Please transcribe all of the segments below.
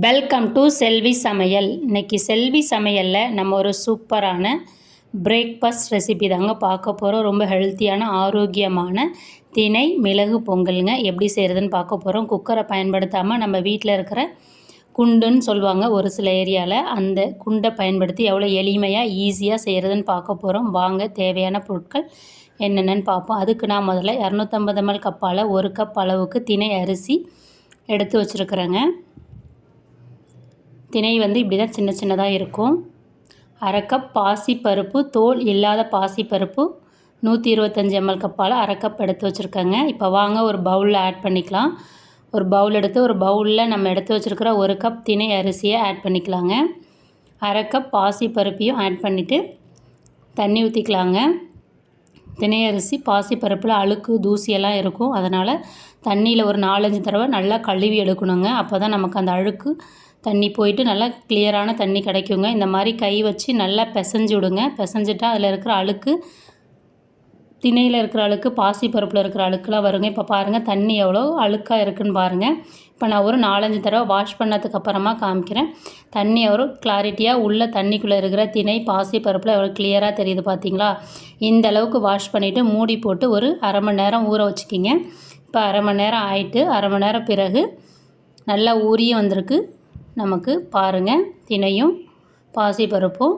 Welcome to செல்வி சமையல் இன்னைக்கு செல்வி சமையலில் நம்ம ஒரு சூப்பரான பிரேக்ஃபாஸ்ட் ரெசிபி தாங்க பார்க்க போகிறோம் ரொம்ப ஹெல்த்தியான ஆரோக்கியமான திணை மிளகு பொங்கலுங்க. எப்படி செய்கிறதுன்னு பார்க்க போகிறோம் குக்கரை பயன்படுத்தாமல் நம்ம வீட்டில் இருக்கிற குண்டுன்னு சொல்லுவாங்க ஒரு சில ஏரியாவில் அந்த குண்டை பயன்படுத்தி எவ்வளோ எளிமையாக ஈஸியாக செய்கிறதுன்னு பார்க்க போகிறோம் வாங்க தேவையான பொருட்கள் என்னென்னு பார்ப்போம். அதுக்கு நான் முதல்ல இரநூத்தம்பது எம்எல் கப்பால் ஒரு கப் அளவுக்கு தினை அரிசி எடுத்து வச்சுருக்குறேங்க. திணை வந்து இப்படி தான் சின்ன சின்னதாக இருக்கும். அரை கப் பாசிப்பருப்பு தோல் இல்லாத பாசிப்பருப்பு நூற்றி இருபத்தஞ்சி எம்எல் கப்பால் அரை கப் எடுத்து வச்சுருக்கேங்க. இப்போ வாங்க ஒரு பவுலில் ஆட் பண்ணிக்கலாம். ஒரு பவுல் எடுத்து ஒரு பவுலில் நம்ம எடுத்து வச்சுருக்கிற ஒரு கப் திணை அரிசியை ஆட் பண்ணிக்கலாங்க. அரை கப் பாசிப்பருப்பையும் ஆட் பண்ணிவிட்டு தண்ணி ஊற்றிக்கலாங்க திணை அரிசி பாசிப்பருப்பில் அழுக்கு தூசியெல்லாம் இருக்கும். அதனால் தண்ணியில் ஒரு நாலஞ்சு தடவை நல்லா கழுவி எடுக்கணுங்க. அப்போ தான் நமக்கு அந்த அழுக்கு தண்ணி போயிட்டு நல்லா கிளியரான தண்ணி கிடைக்குங்க. இந்த மாதிரி கை வச்சு நல்லா பிசைஞ்சு விடுங்க. பிசைஞ்சிட்டா அதில் இருக்கிற அழுக்கு திணையில் இருக்கிற அழுக்கு பாசிப்பருப்பில் இருக்கிற அழுக்குலாம் வருங்க. இப்போ பாருங்கள் தண்ணி எவ்வளோ அழுக்காக இருக்குன்னு பாருங்கள் இப்போ நான் ஒரு நாலஞ்சு தடவை வாஷ் பண்ணதுக்கு அப்புறமா காமிக்கிறேன். தண்ணி எவ்வளோ கிளாரிட்டியாக உள்ள தண்ணிக்குள்ளே இருக்கிற திணை பாசிப்பருப்பில் எவ்வளோ கிளியராக தெரியுது பார்த்தீங்களா இந்த அளவுக்கு வாஷ் பண்ணிவிட்டு மூடி போட்டு ஒரு அரை மணி நேரம் ஊற வச்சுக்கிங்க. இப்போ அரை மணி நேரம் ஆயிட்டு அரை மணி நேரம் பிறகு நல்லா ஊறியும் வந்திருக்கு. நமக்கு பாருங்கள் தினையும் பாசிப்பருப்பும்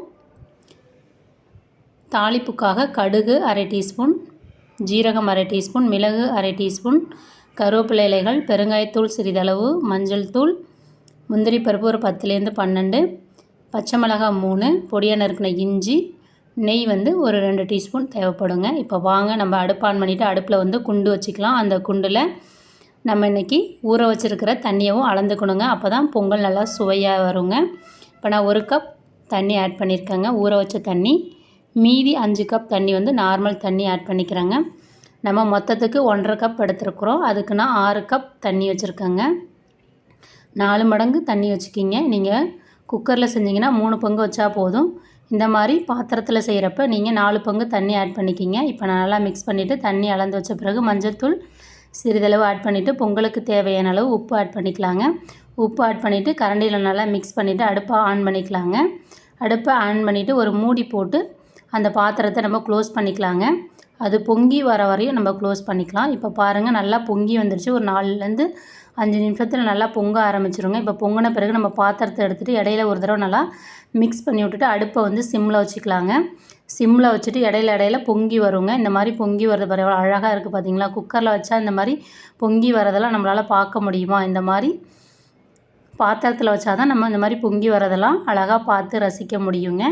தாளிப்புக்காக கடுகு அரை டீஸ்பூன் ஜீரகம் அரை டீஸ்பூன் மிளகு அரை டீஸ்பூன் கருவேப்பிலை இலைகள் பெருங்காயத்தூள் சிறிதளவு மஞ்சள் தூள் முந்திரி பருப்பு ஒரு பத்துலேருந்து பன்னெண்டு பச்சை மிளகாய் மூணு பொடியாக நறுக்கின இஞ்சி நெய் வந்து ஒரு ரெண்டு டீஸ்பூன் தேவைப்படுங்க. இப்போ வாங்க நம்ம அடுப்பு ஆன் பண்ணிவிட்டு அடுப்பில் வந்து குண்டு வச்சுக்கலாம். அந்த குண்டில் நம்ம இன்றைக்கி ஊற வச்சுருக்கிற தண்ணியவும் அளந்துக்கணுங்க. அப்போ தான் பொங்கல் நல்லா சுவையாக வருங்க. இப்போ நான் ஒரு கப் தண்ணி ஆட் பண்ணியிருக்கேங்க ஊற வச்ச தண்ணி. மீதி அஞ்சு கப் தண்ணி வந்து நார்மல் தண்ணி ஆட் பண்ணிக்கிறேங்க. நம்ம மொத்தத்துக்கு ஒன்றரை கப் எடுத்துருக்குறோம். அதுக்கு நான் ஆறு கப் தண்ணி வச்சுருக்கேங்க. நாலு மடங்கு தண்ணி வச்சுக்கிங்க. நீங்கள் குக்கரில் செஞ்சிங்கன்னா மூணு பங்கு வச்சா போதும். இந்த மாதிரி பாத்திரத்தில் செய்கிறப்ப நீங்கள் நாலு பங்கு தண்ணி ஆட் பண்ணிக்கிங்க. இப்போ நான் நல்லா மிக்ஸ் பண்ணிவிட்டு தண்ணி அளந்து வச்ச பிறகு மஞ்சள்தூள் சிறிதளவு ஆட் பண்ணிவிட்டு பொங்கலுக்கு தேவையான அளவு உப்பு ஆட் பண்ணிக்கலாங்க. உப்பு ஆட் பண்ணிவிட்டு கரண்டியில் நல்லா மிக்ஸ் பண்ணிவிட்டு அடுப்பை ஆன் பண்ணிக்கலாங்க. அடுப்பை ஆன் பண்ணிவிட்டு ஒரு மூடி போட்டு அந்த பாத்திரத்தை நம்ம க்ளோஸ் பண்ணிக்கலாங்க. அது பொங்கி வர வரையும் நம்ம க்ளோஸ் பண்ணிக்கலாம். இப்போ பாருங்கள் நல்லா பொங்கி வந்துருச்சு. ஒரு நாலுலேருந்து அஞ்சு நிமிஷத்தில் நல்லா பொங்க ஆரம்பிச்சிருங்க. இப்போ பொங்கின பிறகு நம்ம பாத்திரத்தை எடுத்துகிட்டு இடையில ஒரு தடவை நல்லா மிக்ஸ் பண்ணி விட்டுட்டு அடுப்பை வந்து சிம்மில் வச்சுக்கலாங்க. சிம்மில் வச்சுட்டு இடையில இடையில பொங்கி வருங்க. இந்த மாதிரி பொங்கி வரது பாரு எவ்வளோ அழகாக இருக்குது பார்த்தீங்களா குக்கரில் வச்சா இந்த மாதிரி பொங்கி வரதெல்லாம் நம்மளால் பார்க்க முடியுமா? இந்த மாதிரி பாத்திரத்தில் வச்சா தான் நம்ம இந்த மாதிரி பொங்கி வரதெல்லாம் அழகாக பார்த்து ரசிக்க முடியுங்க.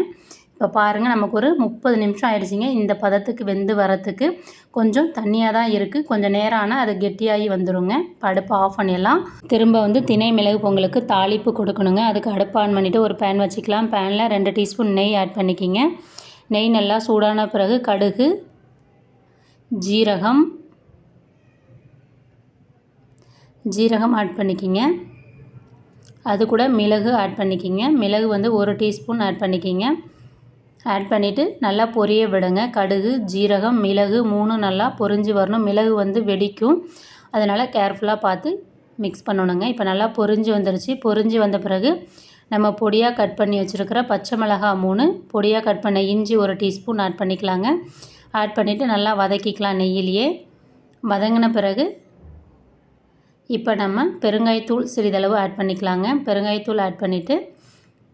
இப்போ பாருங்கள் நமக்கு ஒரு முப்பது நிமிஷம் ஆயிடுச்சிங்க. இந்த பதத்துக்கு வெந்து வரத்துக்கு கொஞ்சம் தண்ணியாக தான் இருக்குது கொஞ்சம் நேரம் ஆனால் அது கெட்டியாகி வந்துடுங்க இப்போ அடுப்பு ஆஃப் பண்ணிடலாம். திரும்ப வந்து திணை மிளகு பொங்கலுக்கு தாளிப்பு கொடுக்கணுங்க. அதுக்கு அடுப்பு ஆன் பண்ணிவிட்டு ஒரு பேன் வச்சுக்கலாம். பேனில் ரெண்டு டீஸ்பூன் நெய் ஆட் பண்ணிக்கிங்க. நெய் நல்லா சூடான பிறகு கடுகு ஜீரகம். ஜீரகம் ஆட் பண்ணிக்கிங்க. அது கூட மிளகு ஆட் பண்ணிக்கிங்க. மிளகு வந்து ஒரு டீஸ்பூன் ஆட் பண்ணிக்கிங்க. ஆட் பண்ணிவிட்டு நல்லா பொரிய விடுங்க. கடுகு ஜீரகம் மிளகு மூணும் நல்லா பொரிஞ்சு வரணும். மிளகு வந்து வெடிக்கும். அதனால் கேர்ஃபுல்லாக பார்த்து மிக்ஸ் பண்ணணுங்க. இப்போ நல்லா பொரிஞ்சு வந்துருச்சு. பொரிஞ்சு வந்த பிறகு நம்ம பொடியாக கட் பண்ணி வச்சுருக்கிற பச்சை மிளகா மூணு பொடியாக கட் பண்ண இஞ்சி ஒரு டீஸ்பூன் ஆட் பண்ணிக்கலாங்க. ஆட் பண்ணிவிட்டு நல்லா வதக்கிக்கலாம் நெய்யிலேயே. வதங்கின பிறகு இப்போ நம்ம பெருங்காயத்தூள் சிறிதளவு ஆட் பண்ணிக்கலாங்க. பெருங்காயத்தூள் ஆட் பண்ணிவிட்டு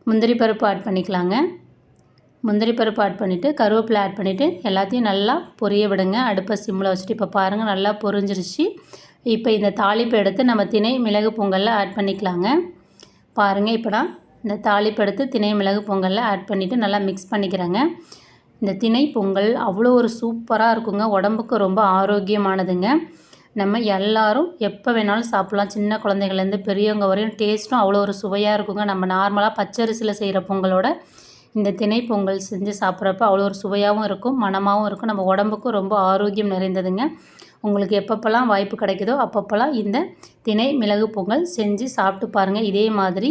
முந்திரி பருப்பு ஆட் பண்ணிக்கலாங்க. முந்திரி பருப்பு ஆட் பண்ணிவிட்டு கருவேப்பிலை ஆட் பண்ணிவிட்டு எல்லாத்தையும் நல்லா பொரிய விடுங்க. அடுப்பை சிம்மில் வச்சுட்டு இப்போ பாருங்கள் நல்லா பொரிஞ்சிருச்சு. இப்போ இந்த தாளிப்பு எடுத்து நம்ம திணை மிளகு பொங்கலில் ஆட் பண்ணிக்கலாங்க. பாருங்கள் இப்போ நான் இந்த தாளிப்பு எடுத்து திணை மிளகு பொங்கலில் ஆட் பண்ணிவிட்டு நல்லா மிக்ஸ் பண்ணிக்கிறேங்க. இந்த திணை பொங்கல் அவ்வளோ ஒரு சூப்பராக இருக்குங்க. உடம்புக்கு ரொம்ப ஆரோக்கியமானதுங்க. நம்ம எல்லாரும் எப்போ வேணாலும் சாப்பிட்லாம். சின்ன குழந்தைங்கள்லேருந்து பெரியவங்க வரையும் டேஸ்ட்டும் அவ்வளோ ஒரு சுவையாக இருக்குங்க. நம்ம நார்மலாக பச்சரிசியில் செய்கிற பொங்கலோட இந்த திணை பொங்கல் செஞ்சு சாப்பிட்றப்ப அவ்வளோ ஒரு சுவையாகவும் இருக்கும். மனமாகவும் இருக்கும். நம்ம உடம்புக்கும் ரொம்ப ஆரோக்கியம் நிறைந்ததுங்க. உங்களுக்கு எப்பப்போல்லாம் வாய்ப்பு கிடைக்குதோ அப்பப்போல்லாம் இந்த திணை மிளகு பொங்கல் செஞ்சு சாப்பிட்டு பாருங்கள் இதே மாதிரி